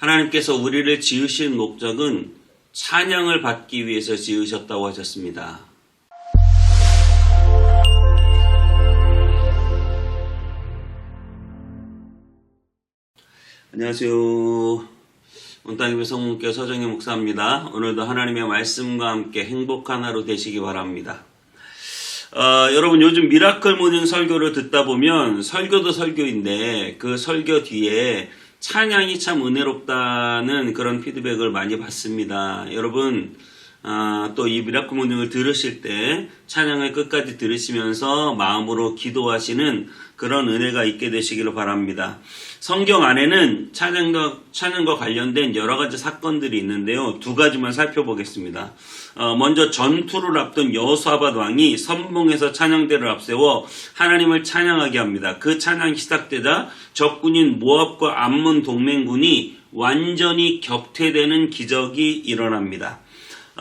하나님께서 우리를 지으신 목적은 찬양을 받기 위해서 지으셨다고 하셨습니다. 안녕하세요. 온땅님의 성문교 서정희 목사입니다. 오늘도 하나님의 말씀과 함께 행복한 하루 되시기 바랍니다. 어, 여러분 요즘 미라클 모닝 설교를 듣다 보면 설교도 설교인데 그 설교 뒤에 찬양이 참 은혜롭다는 그런 피드백을 많이 받습니다. 여러분 아, 또이 미라클 모닝을 들으실 때 찬양을 끝까지 들으시면서 마음으로 기도하시는 그런 은혜가 있게 되시기를 바랍니다. 성경 안에는 찬양과, 찬양과 관련된 여러 가지 사건들이 있는데요. 두 가지만 살펴보겠습니다. 어, 먼저 전투를 앞둔 여호수아밧 왕이 선봉에서 찬양대를 앞세워 하나님을 찬양하게 합니다. 그 찬양이 시작되자 적군인 모압과 암몬 동맹군이 완전히 격퇴되는 기적이 일어납니다.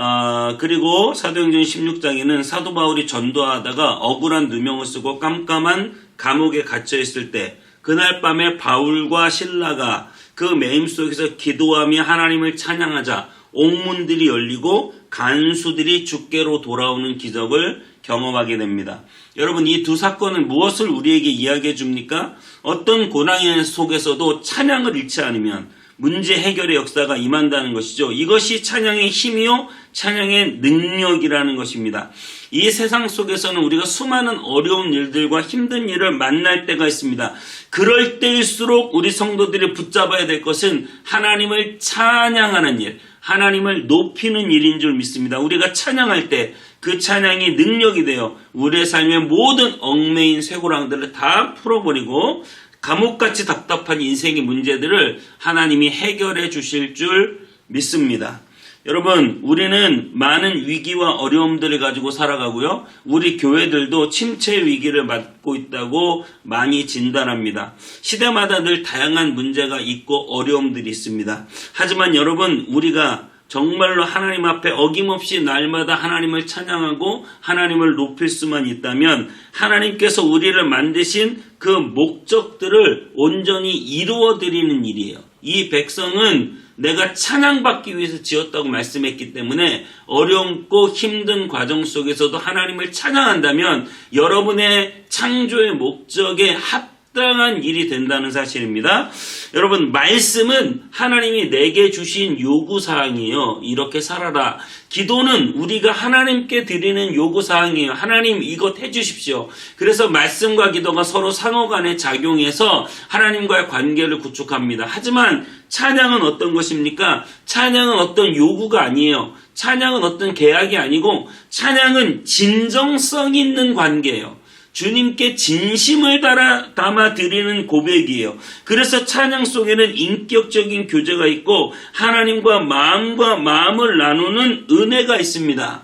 아, 그리고 사도행전 16장에는 사도 바울이 전도하다가 억울한 누명을 쓰고 깜깜한 감옥에 갇혀 있을 때 그날 밤에 바울과 신라가 그 매임 속에서 기도하며 하나님을 찬양하자 옥문들이 열리고 간수들이 주께로 돌아오는 기적을 경험하게 됩니다. 여러분 이 두 사건은 무엇을 우리에게 이야기해 줍니까? 어떤 고난 속에서도 찬양을 잃지 않으면 문제 해결의 역사가 임한다는 것이죠. 이것이 찬양의 힘이요, 찬양의 능력이라는 것입니다. 이 세상 속에서는 우리가 수많은 어려운 일들과 힘든 일을 만날 때가 있습니다. 그럴 때일수록 우리 성도들이 붙잡아야 될 것은 하나님을 찬양하는 일, 하나님을 높이는 일인 줄 믿습니다. 우리가 찬양할 때 그 찬양이 능력이 되어 우리의 삶의 모든 얽매인 쇠고랑들을 다 풀어버리고 감옥같이 답답한 인생의 문제들을 하나님이 해결해 주실 줄 믿습니다. 여러분, 우리는 많은 위기와 어려움들을 가지고 살아가고요. 우리 교회들도 침체 위기를 맞고 있다고 많이 진단합니다. 시대마다 늘 다양한 문제가 있고 어려움들이 있습니다. 하지만 여러분, 우리가 정말로 하나님 앞에 어김없이 날마다 하나님을 찬양하고 하나님을 높일 수만 있다면 하나님께서 우리를 만드신 그 목적들을 온전히 이루어 드리는 일이에요. 이 백성은 내가 찬양받기 위해서 지었다고 말씀했기 때문에 어렵고 힘든 과정 속에서도 하나님을 찬양한다면 여러분의 창조의 목적에 합 합당한 일이 된다는 사실입니다. 여러분, 말씀은 하나님이 내게 주신 요구사항이에요. 이렇게 살아라. 기도는 우리가 하나님께 드리는 요구사항이에요. 하나님 이것 해주십시오. 그래서 말씀과 기도가 서로 상호 간에 작용해서 하나님과의 관계를 구축합니다. 하지만 찬양은 어떤 것입니까? 찬양은 어떤 요구가 아니에요. 찬양은 어떤 계약이 아니고 찬양은 진정성 있는 관계예요. 주님께 진심을 달아, 담아 드리는 고백이에요. 그래서 찬양 속에는 인격적인 교제가 있고 하나님과 마음과 마음을 나누는 은혜가 있습니다.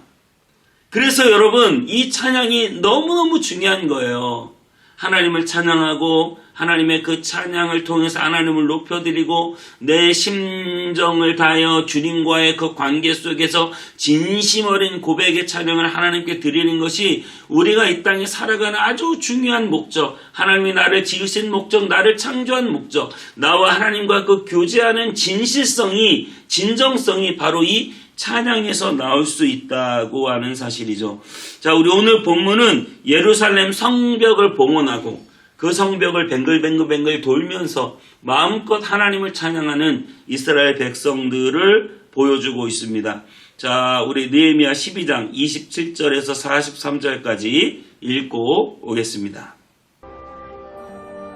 그래서 여러분 이 찬양이 너무너무 중요한 거예요. 하나님을 찬양하고 하나님의 그 찬양을 통해서 하나님을 높여드리고 내 심정을 다하여 주님과의 그 관계 속에서 진심 어린 고백의 찬양을 하나님께 드리는 것이 우리가 이 땅에 살아가는 아주 중요한 목적, 하나님이 나를 지으신 목적, 나를 창조한 목적, 나와 하나님과 그 교제하는 진실성이, 진정성이 바로 이 찬양에서 나올 수 있다고 하는 사실이죠. 자, 우리 오늘 본문은 예루살렘 성벽을 봉헌하고 그 성벽을 뱅글뱅글뱅글 돌면서 마음껏 하나님을 찬양하는 이스라엘 백성들을 보여주고 있습니다. 자, 우리 느헤미야 12장 27절에서 43절까지 읽고 오겠습니다.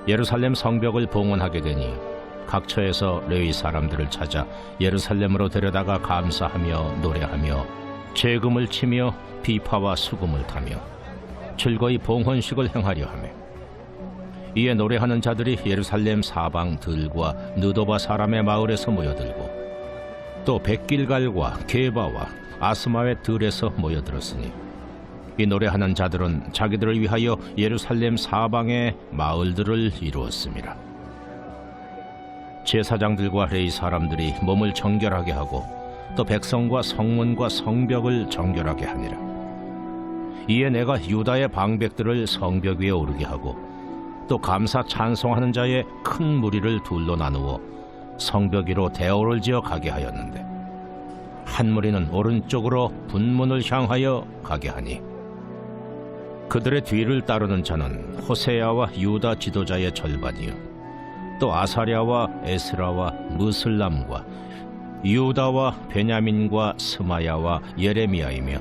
예루살렘 성벽을 봉헌하게 되니 각처에서 레위 사람들을 찾아 예루살렘으로 데려다가 감사하며 노래하며 재금을 치며 비파와 수금을 타며 즐거이 봉헌식을 행하려 하며 이에 노래하는 자들이 예루살렘 사방 들과 느도바 사람의 마을에서 모여들고 또 백길갈과 게바와 아스마의 들에서 모여들었으니 이 노래하는 자들은 자기들을 위하여 예루살렘 사방의 마을들을 이루었습니다. 제사장들과 레이 사람들이 몸을 정결하게 하고 또 백성과 성문과 성벽을 정결하게 하니라. 이에 내가 유다의 방백들을 성벽 위에 오르게 하고 또 감사 찬송하는 자의 큰 무리를 둘로 나누어 성벽 위로 대오를 지어 가게 하였는데 한 무리는 오른쪽으로 분문을 향하여 가게 하니 그들의 뒤를 따르는 자는 호세야와 유다 지도자의 절반이요 또 아사랴와 에스라와 무슬람과 유다와 베냐민과 스마야와 예레미야이며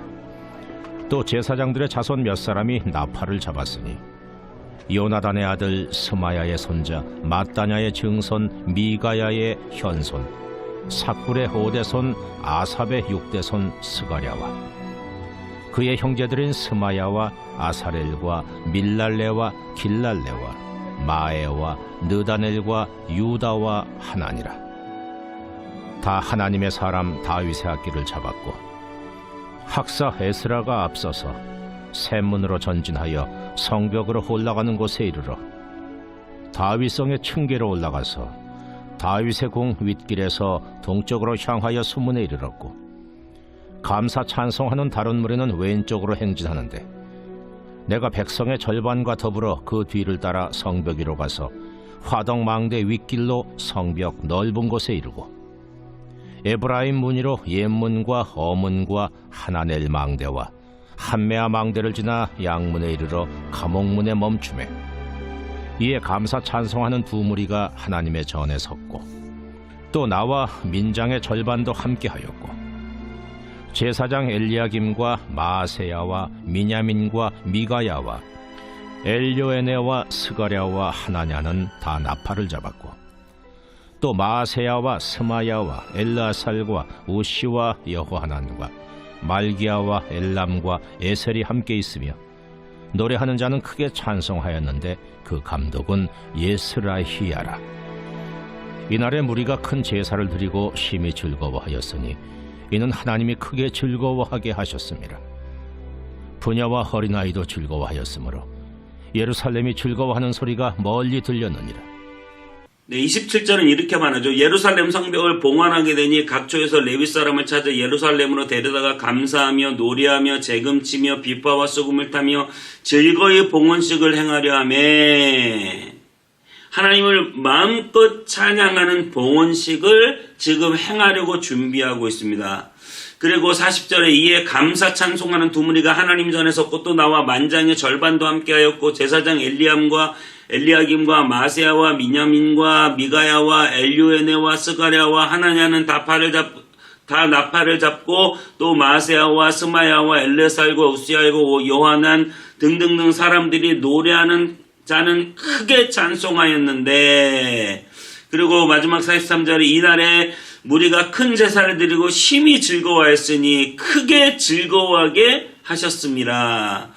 또 제사장들의 자손 몇 사람이 나팔을 잡았으니 요나단의 아들 스마야의 손자 마따냐의 증손 미가야의 현손 사쿨의 오대손 아삽의 육대손 스가랴와 그의 형제들인 스마야와 아사렐과 밀랄레와 길랄레와 마에와 느다넬과 유다와 하나니라. 다 하나님의 사람 다윗의 악기를 잡았고 학사 에스라가 앞서서 샘문으로 전진하여 성벽으로 올라가는 곳에 이르러 다윗성의 층계로 올라가서 다윗의 궁 윗길에서 동쪽으로 향하여 수문에 이르렀고 감사 찬송하는 다른 무리는 왼쪽으로 행진하는데 내가 백성의 절반과 더불어 그 뒤를 따라 성벽 위로 가서 화덕 망대 윗길로 성벽 넓은 곳에 이르고 에브라임 문이로 옛문과 어문과 하나넬 망대와 한메아 망대를 지나 양문에 이르러 감옥문에 멈추매 이에 감사 찬송하는 두 무리가 하나님의 전에 섰고 또 나와 민장의 절반도 함께하였고 제사장 엘리야김과 마세야와 미냐민과 미가야와 엘료에네와 스가랴와 하나냐는 다 나팔을 잡았고 또 마세야와 스마야와 엘라살과 우시와 여호하난과 말기야와 엘람과 에셀이 함께 있으며 노래하는 자는 크게 찬송하였는데 그 감독은 예스라히야라. 이날에 무리가 큰 제사를 드리고 심히 즐거워하였으니 이는 하나님이 크게 즐거워하게 하셨습니다. 부녀와 어린아이도 즐거워하였으므로 예루살렘이 즐거워하는 소리가 멀리 들렸느니라. 네, 27절은 이렇게 말하죠. 예루살렘 성벽을 봉헌하게 되니 각처에서 레위 사람을 찾아 예루살렘으로 데려다가 감사하며 노래하며 재금치며 비파와 소금을 타며 즐거이 봉헌식을 행하려 하매 하나님을 마음껏 찬양하는 봉헌식을 지금 행하려고 준비하고 있습니다. 그리고 40절에 이에 감사 찬송하는 두 무리가 하나님 전에 섰고 또 나와 만장의 절반도 함께하였고 제사장 엘리암과 엘리야김과 마세야와 미냐민과 미가야와 엘류에네와 스가랴와 하나냐는 다 팔을 잡, 다 나팔을 잡고 또 마세야와 스마야와 엘레살과 우시알고 요하난 등등등 사람들이 노래하는 자는 크게 찬송하였는데 그리고 마지막 43절에 이날에 무리가 큰 제사를 드리고 심히 즐거워했으니 크게 즐거워하게 하셨습니다.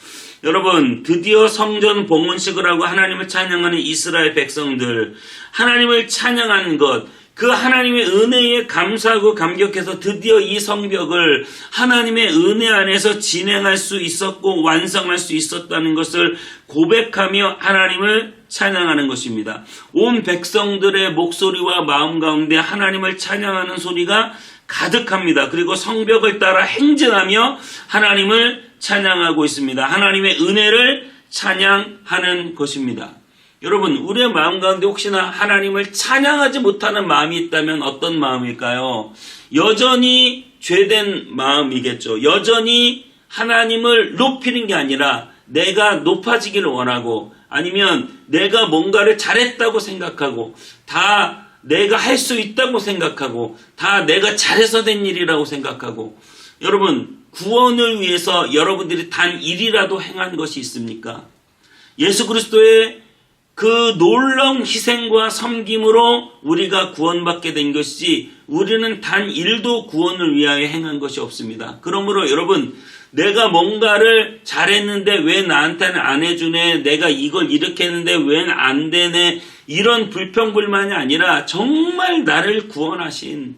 여러분, 드디어 성전 봉헌식을 하고 하나님을 찬양하는 이스라엘 백성들, 하나님을 찬양하는 것, 그 하나님의 은혜에 감사하고 감격해서 드디어 이 성벽을 하나님의 은혜 안에서 진행할 수 있었고 완성할 수 있었다는 것을 고백하며 하나님을 찬양하는 것입니다. 온 백성들의 목소리와 마음 가운데 하나님을 찬양하는 소리가 가득합니다. 그리고 성벽을 따라 행진하며 하나님을 찬양하고 있습니다. 하나님의 은혜를 찬양하는 것입니다. 여러분, 우리의 마음 가운데 혹시나 하나님을 찬양하지 못하는 마음이 있다면 어떤 마음일까요? 여전히 죄된 마음이겠죠. 여전히 하나님을 높이는 게 아니라 내가 높아지기를 원하고 아니면 내가 뭔가를 잘했다고 생각하고 다 내가 할 수 있다고 생각하고 다 내가 잘해서 된 일이라고 생각하고 여러분 구원을 위해서 여러분들이 단 일이라도 행한 것이 있습니까? 예수 그리스도의 그 놀라운 희생과 섬김으로 우리가 구원받게 된 것이지 우리는 단 일도 구원을 위하여 행한 것이 없습니다. 그러므로 여러분 내가 뭔가를 잘했는데 왜 나한테는 안 해주네 내가 이걸 이렇게 했는데 왜 안 되네 이런 불평불만이 아니라 정말 나를 구원하신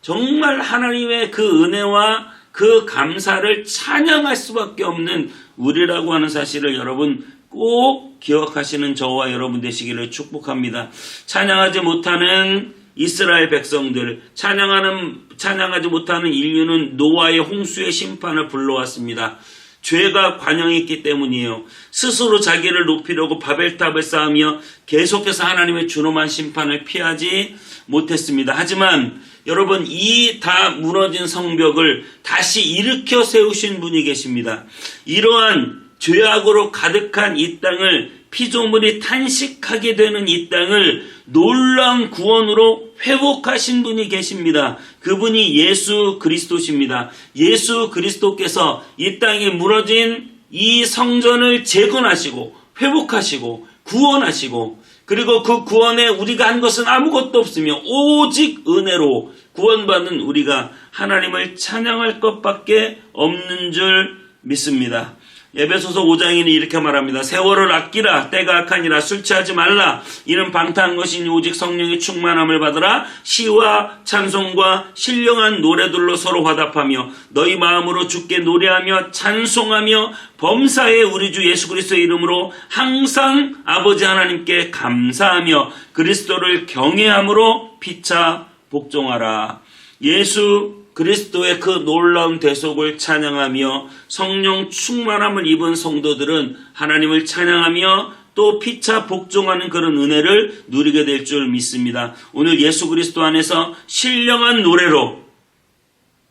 정말 하나님의 그 은혜와 그 감사를 찬양할 수밖에 없는 우리라고 하는 사실을 여러분 꼭 기억하시는 저와 여러분 되시기를 축복합니다. 찬양하지 못하는 이스라엘 백성들, 찬양하는, 찬양하지 못하는 인류는 노아의 홍수의 심판을 불러왔습니다. 죄가 관영했기 때문이에요. 스스로 자기를 높이려고 바벨탑을 쌓으며 계속해서 하나님의 준엄한 심판을 피하지 못했습니다. 하지만 여러분 이 다 무너진 성벽을 다시 일으켜 세우신 분이 계십니다. 이러한 죄악으로 가득한 이 땅을 피조물이 탄식하게 되는 이 땅을 놀라운 구원으로 회복하신 분이 계십니다. 그분이 예수 그리스도십니다. 예수 그리스도께서 이 땅에 무너진 이 성전을 재건하시고 회복하시고 구원하시고 그리고 그 구원에 우리가 한 것은 아무것도 없으며 오직 은혜로 구원받은 우리가 하나님을 찬양할 것밖에 없는 줄 믿습니다. 에베소서 5장에는 이렇게 말합니다. 세월을 아끼라 때가 악하니라 술 취하지 말라. 이는 방탕한 것이니 오직 성령의 충만함을 받으라. 시와 찬송과 신령한 노래들로 서로 화답하며 너희 마음으로 주께 노래하며 찬송하며 범사에 우리 주 예수 그리스도의 이름으로 항상 아버지 하나님께 감사하며 그리스도를 경외함으로 피차 복종하라. 예수 그리스도의 그 놀라운 대속을 찬양하며 성령 충만함을 입은 성도들은 하나님을 찬양하며 또 피차 복종하는 그런 은혜를 누리게 될 줄 믿습니다. 오늘 예수 그리스도 안에서 신령한 노래로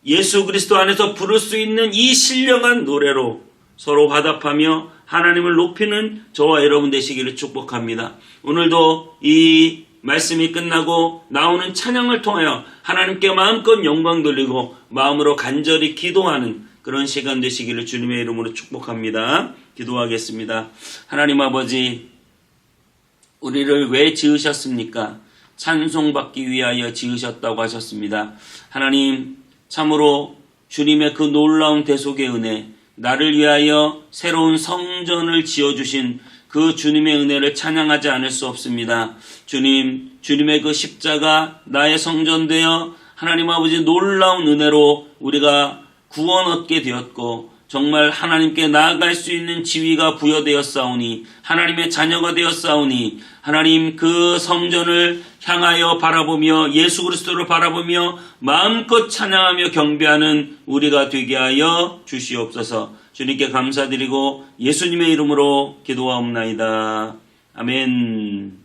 예수 그리스도 안에서 부를 수 있는 이 신령한 노래로 서로 화답하며 하나님을 높이는 저와 여러분 되시기를 축복합니다. 오늘도 이 말씀이 끝나고 나오는 찬양을 통하여 하나님께 마음껏 영광 돌리고 마음으로 간절히 기도하는 그런 시간 되시기를 주님의 이름으로 축복합니다. 기도하겠습니다. 하나님 아버지, 우리를 왜 지으셨습니까? 찬송받기 위하여 지으셨다고 하셨습니다. 하나님, 참으로 주님의 그 놀라운 대속의 은혜, 나를 위하여 새로운 성전을 지어주신 그 주님의 은혜를 찬양하지 않을 수 없습니다. 주님, 주님의 그 십자가 나의 성전 되어 하나님 아버지 놀라운 은혜로 우리가 구원 얻게 되었고 정말 하나님께 나아갈 수 있는 지위가 부여되었사오니 하나님의 자녀가 되었사오니 하나님 그 성전을 향하여 바라보며 예수 그리스도를 바라보며 마음껏 찬양하며 경배하는 우리가 되게 하여 주시옵소서. 주님께 감사드리고 예수님의 이름으로 기도하옵나이다. 아멘.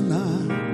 night.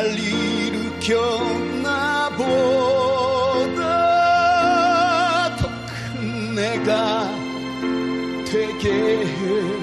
날 일으켜 나보다. 더 큰 내가 되게 해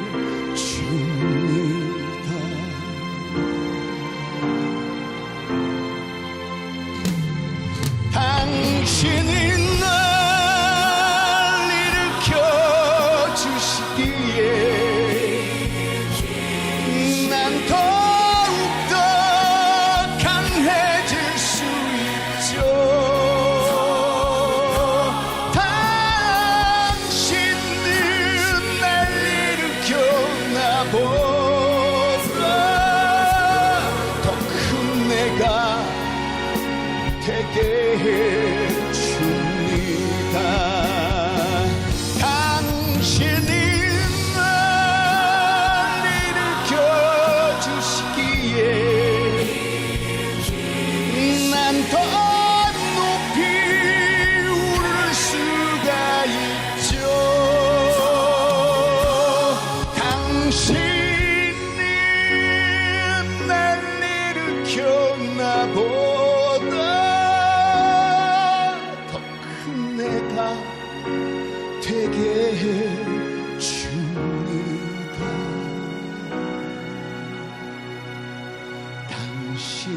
당신만은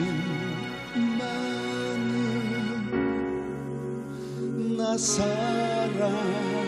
나 사랑합니다